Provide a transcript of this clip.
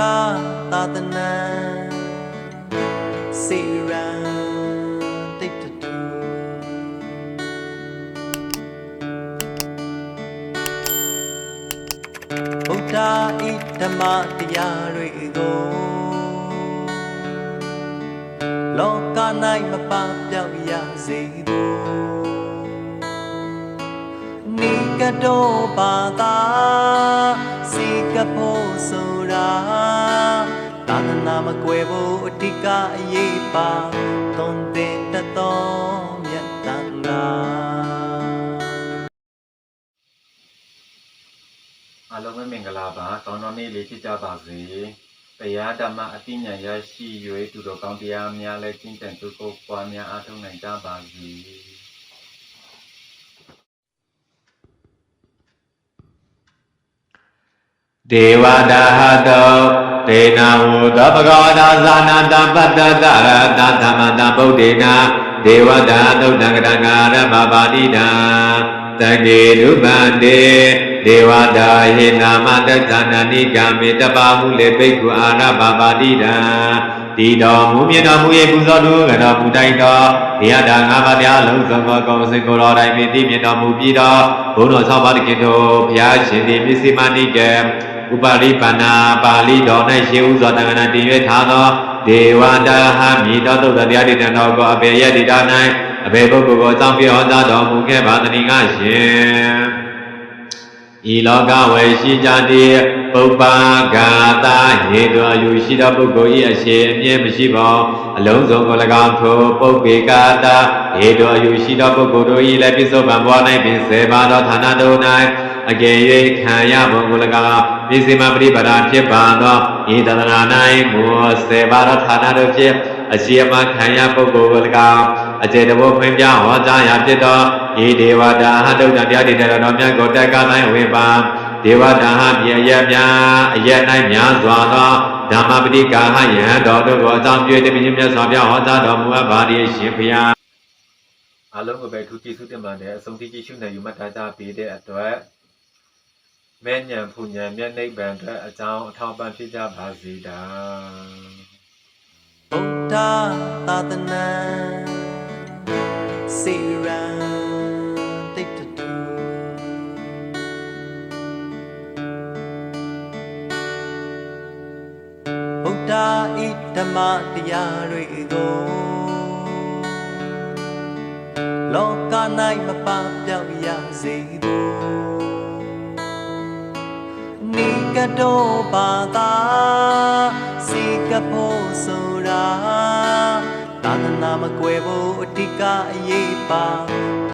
သာသနာစေရန်တိတ်တူဗုဒ္ဓဤဓမ္မတရားတွေကိုလောက၌မပပြောက်ရစေဘူးနိကတောဘာသာစီကဖို့ဆို တာသာသနာမကွယ်ဖို့အဓိကအရေးပါသွန်သင်တတ်သောမြတ်တန်ခါအားလုံးပဲမင်္ဂလာပါကောင်းတော်နေ့လေးဖြစ်ကြပါစေတရားဓမ္မအသိဉာဏ်ရရှိ၍သူတော်ကောင်းတရားများလည်းကျင့်ကြံကြိုးကိုပွားများအားထုတ်နိုင်ကြပါစေ ဒေဝတာဟတောဒေနာဝုသောဘဂဝတာဇာနာတပတ္တတရတသမတဗုဒ္ဓေနာဒေဝတာသုတ်တံကရငါရမပါတိတံတကေရုပန္တေဒေဝတာဟိနာမတ္တနာနိဂမေတပါမှုလေဘိက္ခုအာရပါပါတိတံဒီတော်မူမြတ်တော်မူ၏ပူဇော်သူကတော်မူတိုင်းတော်ဒီယတာငါးပါးတရားလုံးစုံသောကောင်းစင်ကိုယ်တော်တိုင်းမြည်တည်မြတ်တော်မူပြီးတော်ဘုန်းတော်၆ပါးတခင်တို့ဘုရားရှင်သည်မြစ်စီမဏိကေ ဥပရိပဏာပါဠိတော်၌ရှေးဥစွာတက္ကနာတည်၍ထားသောဒေဝတာဟမိတောတုတ်တရားတိတံတော်ကိုအဘေယတိတာ၌အဘေပုဂ္ဂိုလ်ကိုအကြောင်းပြဟောကြားတော်မူခဲ့ပါသတည်းငါရှင်ဤလောကဝေရှိကြတည်ပုပ္ပါဂာတာဟေတုအယူရှိသောပုဂ္ဂိုလ်၏အရှိအမြဲမရှိပါအလုံးစုံကို၎င်းထိုပုပ္ပေကာတာဟေတုအယူရှိသောပုဂ္ဂိုလ်တို့၏လည်းပြစ္ဆုတ်ပံဘဝ၌ပင်စေပါသောဌာနတို့၌ အကယ်၍ခံရပုံကို၎င်းပြည့်စုံမပရိပါဒဖြစ်ပါသောဤတဒနာ၌မူစေပါသောဌာနတို့ဖြင့်အရှိအမခံရပုဂ္ဂိုလ်ကို၎င်းအကျေတဘောဖွင့်ပြဟောကြားရာဖြစ်သောဤဒေဝတာဟတုတ္တတရားတိတော်တော်မြတ်ကိုတက်ကတိုင်းဝေပါဒေဝတာဟမြေရများအရက်၌များစွာသောဓမ္မပတိကာဟယံတော်တို့ကိုအကြောင်းပြုတည်မြင့်မြတ်စွာပြဟောကြားတော်မူအပ်ပါသည်ရှင်ဖျားအားလုံးကိုပဲထူးကျေးဇူးတင်ပါတယ်အဆုံးထိကြည့်ရှုနိုင်ယူမှတ်ထားကြပေးတဲ့အတွက် မဲ့ညံဖူညံမျက်နှိပ်ပံအတွက်အကြောင်းအထောက်ပံ့ဖြစ်ကြပါစေတာဗုဒ္ဓသာသနာစေရန်တိတ်တူဗုဒ္ဓဤဓမ္မတရားတွေကိုလောက၌မပပြောက်ရစေဘူးနိ ကတောဘာသာစီကဖို့ဆိုတာသာသနာမကွယ်ဖို့အဓိကအရေးပါ